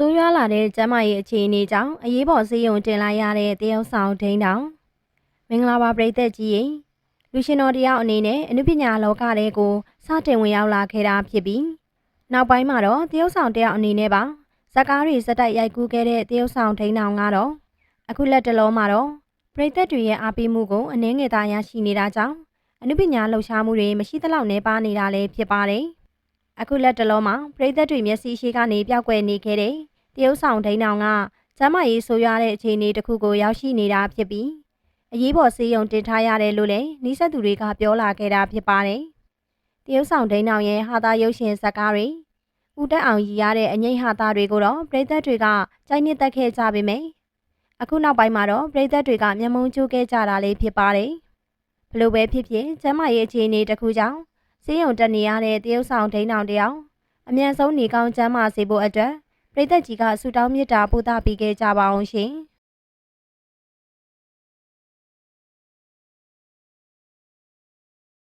ဆိုးရွားလာတဲ့ကျန်းမာရေးအခြေအနေကြောင့်အရေးပေါ်ဆေးရုံတင်လိုက်ရတဲ့တရုတ်ဆောင်ဒိန်းတောင်မင်္ဂလာပါပရိသတ်ကြီးရေလူရှင်တော်တယောက်အနေနဲ့အနုပညာလောကတဲ့ကိုစတင်ဝင်ရောက်လာခဲ့တာဖြစ်ပြီးနောက်ပိုင်းမှာတော့တရုတ်ဆောင်တယောက်အနေနဲ့ပါဇက်ကားတွေစက်တိုက်ရိုက်ကူးခဲ့တဲ့တရုတ်ဆောင်ဒိန်းတောင်ကတော့အခုလက်တလုံးမှာတော့ပရိသတ်တွေရဲ့အားပေးမှုကိုအနှင်းငယ်သားရရှိနေတာကြောင့်အနုပညာလှူရှားမှုတွေမရှိသလောက်နှဲပါနေတာလည်းဖြစ်ပါတယ်အခုလက်တလုံးမှာပရိသတ်တွေမျက်စိရှိကနေပျောက်ကွယ်နေခဲ့တဲ့ တရုတ်ဆောင်ဒိန်းတောင်ကကျမ်းမာရေးဆိုးရွားတဲ့အခြေအနေတစ်ခုကိုရောက်ရှိနေတာဖြစ်ပြီးအရေးပေါ်ဆေးရုံတင်ထားရတယ်လို့လည်းနှိဆက်သူတွေကပြောလာခဲ့တာဖြစ်ပါတယ်။တရုတ်ဆောင်ဒိန်းတောင်ရဲ့ဟာသားရုပ်ရှင်ဇာတ်ကားတွေဦးတက်အောင်ရည်ရတဲ့အငိမ့်ဟာသားတွေကိုတော့ပရိသတ်တွေကကြိုက်နှစ်သက်ခဲ့ကြပေမယ့်အခုနောက်ပိုင်းမှာတော့ပရိသတ်တွေကမျက်မုန်းကျိုးခဲ့ကြတာလေးဖြစ်ပါတယ်။ဘလို့ပဲဖြစ်ဖြစ်ကျမ်းမာရေးအခြေအနေတစ်ခုကြောင့်စေးရုံတက်နေရတဲ့တရုတ်ဆောင်ဒိန်းတောင်တယောက်အမြန်ဆုံးနေကောင်းချမ်းမာစေဖို့အတွက် ပြည်သက်ကြီးကဆုတောင်းမေတ္တာပို့သပေးခဲ့ကြပါအောင်ရှင်။